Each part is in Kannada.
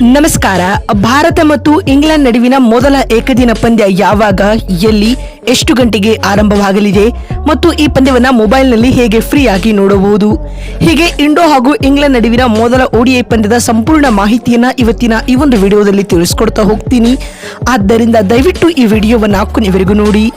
ನಮಸ್ಕಾರ. ಭಾರತ ಮತ್ತು ಇಂಗ್ಲೆಂಡ್ ನಡುವಿನ ಮೊದಲ ಏಕದಿನ ಪಂದ್ಯ ಯಾವಾಗ, ಎಲ್ಲಿ, ಎಷ್ಟು ಗಂಟೆಗೆ ಆರಂಭವಾಗಲಿದೆ ಮತ್ತು ಈ ಪಂದ್ಯವನ್ನ ಮೊಬೈಲ್ನಲ್ಲಿ ಹೇಗೆ ಫ್ರೀ ಆಗಿ ನೋಡಬಹುದು? ಹೀಗೆ ಇಂಡೋ ಹಾಗೂ ಇಂಗ್ಲೆಂಡ್ ನಡುವಿನ ಮೊದಲ ಓಡಿಐ ಪಂದ್ಯದ ಸಂಪೂರ್ಣ ಮಾಹಿತಿಯನ್ನ ಇವತ್ತಿನ ಈ ಒಂದು ವಿಡಿಯೋದಲ್ಲಿ ತಿಳಿಸ್ಕೊಡ್ತಾ ಹೋಗ್ತೀನಿ. ಆದ್ದರಿಂದ ದಯವಿಟ್ಟು ಈ ವಿಡಿಯೋವನ್ನ ಕೊನೆವರೆಗೂ ನೋಡಿ.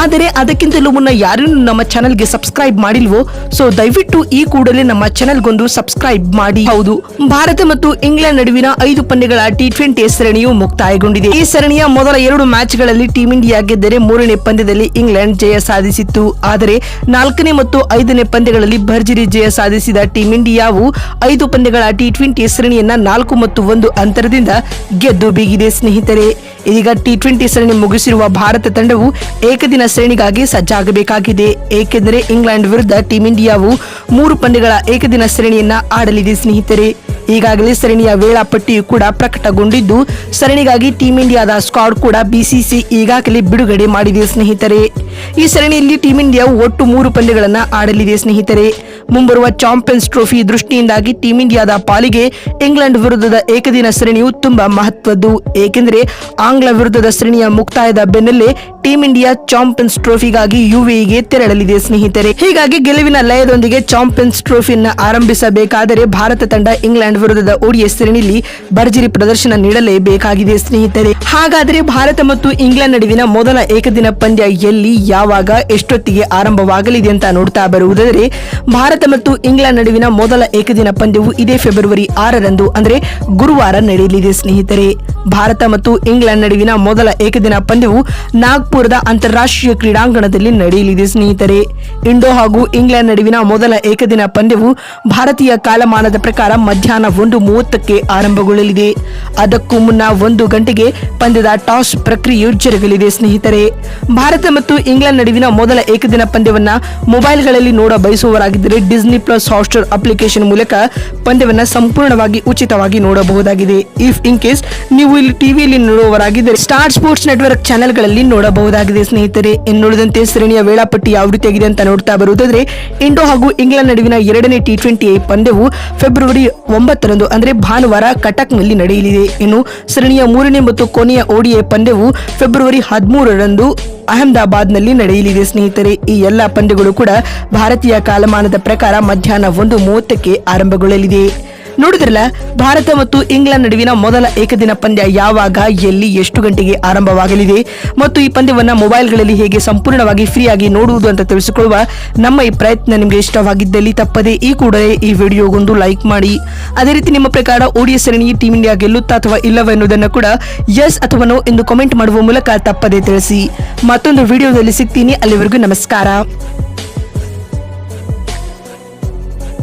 ಆದರೆ ಅದಕ್ಕಿಂತಲೂ ಮುನ್ನ ಯಾರೂ ನಮ್ಮ ಚಾನೆಲ್ಗೆ ಸಬ್ಸ್ಕ್ರೈಬ್ ಮಾಡಿಲ್ವೋ, ಸೊ ದಯವಿಟ್ಟು ಈ ಕೂಡಲೇ ನಮ್ಮ ಚಾನೆಲ್ಗೊಂದು ಸಬ್ಸ್ಕ್ರೈಬ್ ಮಾಡಿ. ಹೌದು, ಭಾರತ ಮತ್ತು ಇಂಗ್ಲೆಂಡ್ ನಡುವಿನ ಐದು ಪಂದ್ಯಗಳ ಟಿ ಟ್ವೆಂಟಿ ಸರಣಿಯು ಮುಕ್ತಾಯಗೊಂಡಿದೆ. ಈ ಸರಣಿಯ ಮೊದಲ ಎರಡು ಮ್ಯಾಚ್ಗಳಲ್ಲಿ ಟೀಂ ಇಂಡಿಯಾ ಗೆದ್ದರೆ ಮೂರನೇ ಪಂದ್ಯದಲ್ಲಿ ಇಂಗ್ಲೆಂಡ್ ಜಯ ಸಾಧಿಸಿತ್ತು. ಆದರೆ ನಾಲ್ಕನೇ ಮತ್ತು ಐದನೇ ಪಂದ್ಯಗಳಲ್ಲಿ ಭರ್ಜರಿ ಜಯ ಸಾಧಿಸಿದ ಟೀಂ ಇಂಡಿಯಾವು ಐದು ಪಂದ್ಯಗಳ ಟಿ ಟ್ವೆಂಟಿ ಸರಣಿಯನ್ನ ನಾಲ್ಕು ಮತ್ತು ಒಂದು ಅಂತರದಿಂದ ಗೆದ್ದು ಬೀಗಿದೆ ಸ್ನೇಹಿತರೆ. ಇದೀಗ ಟಿ ಟ್ವೆಂಟಿ ಸರಣಿ ಮುಗಿಸಿರುವ ಭಾರತ ತಂಡವು ಏಕದಿನ ಸರಣಿಗಾಗಿ ಸಜ್ಜಾಗಬೇಕಾಗಿದೆ. ಏಕೆಂದರೆ ಇಂಗ್ಲೆಂಡ್ ವಿರುದ್ಧ ಟೀಂ ಇಂಡಿಯಾವು ಮೂರು ಪಂದ್ಯಗಳ ಏಕದಿನ ಸರಣಿಯನ್ನ ಆಡಲಿದೆ ಸ್ನೇಹಿತರೆ. ಈಗಾಗಲೇ ಸರಣಿಯ ವೇಳಾಪಟ್ಟಿಯು ಕೂಡ ಪ್ರಕಟಗೊಂಡಿದ್ದು, ಸರಣಿಗಾಗಿ ಟೀಂ ಇಂಡಿಯಾದ ಸ್ಕ್ವಾಡ್ ಕೂಡ ಬಿಸಿಸಿ ಈಗಾಗಲೇ ಬಿಡುಗಡೆ ಮಾಡಿದೆ ಸ್ನೇಹಿತರೆ. ಈ ಸರಣಿಯಲ್ಲಿ ಟೀಂ ಇಂಡಿಯಾವು ಒಟ್ಟು ಮೂರು ಪಂದ್ಯಗಳನ್ನು ಆಡಲಿದೆ ಸ್ನೇಹಿತರೆ. ಮುಂಬರುವ ಚಾಂಪಿಯನ್ಸ್ ಟ್ರೋಫಿ ದೃಷ್ಟಿಯಿಂದಾಗಿ ಟೀಂ ಇಂಡಿಯಾದ ಪಾಲಿಗೆ ಇಂಗ್ಲೆಂಡ್ ವಿರುದ್ಧದ ಏಕದಿನ ಸರಣಿಯು ತುಂಬಾ ಮಹತ್ವದ್ದು. ಏಕೆಂದರೆ, ಆಂಗ್ಲ ವಿರುದ್ಧದ ಸರಣಿಯ ಮುಕ್ತಾಯದ ಬೆನ್ನಲ್ಲೇ ಟೀಂ ಇಂಡಿಯಾ ಚಾಂಪಿಯನ್ಸ್ ಟ್ರೋಫಿಗಾಗಿ ಯುಎಇಗೆ ತೆರಳಲಿದೆ, ಸ್ನೇಹಿತರೆ. ಹೀಗಾಗಿ ಗೆಲುವಿನ ಲಯದೊಂದಿಗೆ ಚಾಂಪಿಯನ್ಸ್ ಟ್ರೋಫಿಯನ್ನು ಆರಂಭಿಸಬೇಕಾದರೆ ಭಾರತ ತಂಡ ಇಂಗ್ಲೆಂಡ್ ವಿರುದ್ಧದ ಓಡಿಎ ಸರಣಿಯಲ್ಲಿ ಭರ್ಜರಿ ಪ್ರದರ್ಶನ ನೀಡಲೇಬೇಕಾಗಿದೆ, ಸ್ನೇಹಿತರೆ. ಹಾಗಾದರೆ ಭಾರತ ಮತ್ತು ಇಂಗ್ಲೆಂಡ್ ನಡುವಿನ ಮೊದಲ ಏಕದಿನ ಪಂದ್ಯ ಎಲ್ಲಿ, ಯಾವಾಗ, ಎಷ್ಟೊತ್ತಿಗೆ ಆರಂಭವಾಗಲಿದೆ ಅಂತ ನೋಡ್ತಾ ಬರುವುದಾದರೆ, ಭಾರತ ಮತ್ತು ಇಂಗ್ಲೆಂಡ್ ನಡುವಿನ ಮೊದಲ ಏಕದಿನ ಪಂದ್ಯವು ಇದೇ ಫೆಬ್ರವರಿ ಆರರಂದು, ಅಂದರೆ ಗುರುವಾರ ನಡೆಯಲಿದೆ, ಸ್ನೇಹಿತರೆ. ಭಾರತ ಮತ್ತು ಇಂಗ್ಲೆಂಡ್ ನಡುವಿನ ಮೊದಲ ಏಕದಿನ ಪಂದ್ಯವು ನಾಗ್ಪುರದ ಅಂತಾರಾಷ್ಟ್ರೀಯ ಕ್ರೀಡಾಂಗಣದಲ್ಲಿ ನಡೆಯಲಿದೆ ಸ್ನೇಹಿತರೆ. ಇಂಡೋ ಹಾಗೂ ಇಂಗ್ಲೆಂಡ್ ನಡುವಿನ ಮೊದಲ ಏಕದಿನ ಪಂದ್ಯವು ಭಾರತೀಯ ಕಾಲಮಾನದ ಪ್ರಕಾರ ಮಧ್ಯಾಹ್ನ ಒಂದು ಮೂವತ್ತಕ್ಕೆ ಆರಂಭಗೊಳ್ಳಲಿದೆ. ಅದಕ್ಕೂ ಮುನ್ನ ಒಂದು ಗಂಟೆಗೆ ಪಂದ್ಯದ ಟಾಸ್ ಪ್ರಕ್ರಿಯೆಯು ಜರುಗಲಿದೆ ಸ್ನೇಹಿತರೆ. ಭಾರತ ಮತ್ತು ಇಂಗ್ಲೆಂಡ್ ನಡುವಿನ ಮೊದಲ ಏಕದಿನ ಪಂದ್ಯವನ್ನ ಮೊಬೈಲ್ಗಳಲ್ಲಿ ನೋಡ ಬಯಸುವವರಾಗಿದ್ದರೆ ಡಿಸ್ನಿ ಪ್ಲಸ್ ಹಾಟ್ಸ್ಟಾರ್ ಅಪ್ಲಿಕೇಶನ್ ಮೂಲಕ ಪಂದ್ಯವನ್ನ ಸಂಪೂರ್ಣವಾಗಿ ಉಚಿತವಾಗಿ ನೋಡಬಹುದಾಗಿದೆ. ಇಫ್ ಇನ್ ಕೇಸ್ ನೀವು ಇಲ್ಲಿ ಟಿವಿಯಲ್ಲಿ ನೋಡುವವರಾಗಿದ್ದರೆ ಸ್ಟಾರ್ ಸ್ಪೋರ್ಟ್ಸ್ ನೆಟ್ವರ್ಕ್ ಚಾನೆಲ್ಗಳಲ್ಲಿ ನೋಡಬಹುದಾಗಿದೆ ಸ್ನೇಹಿತರೆ. ಇನ್ನುಳಿದಂತೆ ಸರಣಿಯ ವೇಳಾಪಟ್ಟಿ ಯಾವ ರೀತಿಯಾಗಿದೆ ಅಂತ ನೋಡ್ತಾ ಬರುವುದಾದ್ರೆ, ಇಂಡೋ ಹಾಗೂ ಇಂಗ್ಲೆಂಡ್ ನಡುವಿನ ಎರಡನೇ ಟಿ ಟ್ವೆಂಟಿ ಪಂದ್ಯವು ಫೆಬ್ರವರಿ ಒಂಬತ್ತರಂದು, ಅಂದ್ರೆ ಭಾನುವಾರ ಕಟಕ್ನಲ್ಲಿ ನಡೆಯಲಿದೆ. ಇನ್ನು ಸರಣಿಯ ಮೂರನೇ ಮತ್ತು ಕೊನೆಯ ಓಡಿಎ ಪಂದ್ಯವು ಫೆಬ್ರವರಿ ಹದಿಮೂರರಂದು ಅಹಮದಾಬಾದ್ನಲ್ಲಿ ನಡೆಯಲಿದೆ ಸ್ನೇಹಿತರೆ. ಈ ಎಲ್ಲಾ ಪಂದ್ಯಗಳು ಕೂಡ ಭಾರತೀಯ ಕಾಲಮಾನದ ಪ್ರಕಾರ ಮಧ್ಯಾಹ್ನ ಒಂದು ಮೂವತ್ತಕ್ಕೆ ಆರಂಭಗೊಳ್ಳಲಿದೆ. ನೋಡಿದ್ರಲ್ಲ, ಭಾರತ ಮತ್ತು ಇಂಗ್ಲೆಂಡ್ ನಡುವಿನ ಮೊದಲ ಏಕದಿನ ಪಂದ್ಯ ಯಾವಾಗ, ಎಲ್ಲಿ, ಎಷ್ಟು ಗಂಟೆಗೆ ಆರಂಭವಾಗಲಿದೆ ಮತ್ತು ಈ ಪಂದ್ಯವನ್ನ ಮೊಬೈಲ್ಗಳಲ್ಲಿ ಹೇಗೆ ಸಂಪೂರ್ಣವಾಗಿ ಫ್ರೀಯಾಗಿ ನೋಡುವುದು ಅಂತ ತಿಳಿಸಿಕೊಳ್ಳುವ ನಮ್ಮ ಈ ಪ್ರಯತ್ನ ನಿಮಗೆ ಇಷ್ಟವಾಗಿದ್ದಲ್ಲಿ ತಪ್ಪದೆ ಈ ಕೂಡಲೇ ಈ ವಿಡಿಯೋಗೊಂದು ಲೈಕ್ ಮಾಡಿ. ಅದೇ ರೀತಿ ನಿಮ್ಮ ಪ್ರಕಾರ ಓಡಿಯ ಸರಣಿ ಟೀಮ್ ಇಂಡಿಯಾ ಗೆಲ್ಲುತ್ತಾ ಅಥವಾ ಇಲ್ಲವೆನ್ನುವುದನ್ನು ಕೂಡ ಎಸ್ ಅಥವಾ ನೋ ಎಂದು ಕಾಮೆಂಟ್ ಮಾಡುವ ಮೂಲಕ ತಪ್ಪದೆ ತಿಳಿಸಿ. ಮತ್ತೊಂದು ವಿಡಿಯೋದಲ್ಲಿ ಸಿಗ್ತೀನಿ. ಅಲ್ಲಿವರೆಗೂ ನಮಸ್ಕಾರ.